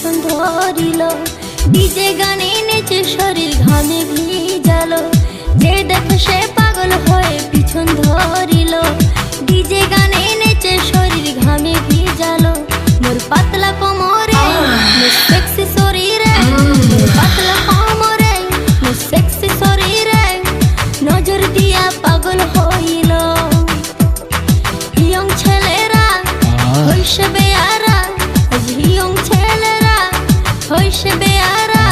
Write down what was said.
হইল ডিজে গানে নেচে শরীর ঘামে ভিজালো। যে দেখে সে পাগল হয়ে পিছন ধরিল। ডিজে গানে নেচে শরীর ঘামে ভিজালো। মোর পাতলা কোমরে মোর সেক্সি শরীরে মোর পাতলা কোমরে মোর সেক্সি শরীরে নজর দিয়া পাগল হইল। ইয়ং ছেলেরা শৈশবে হইছে বেয়ারা।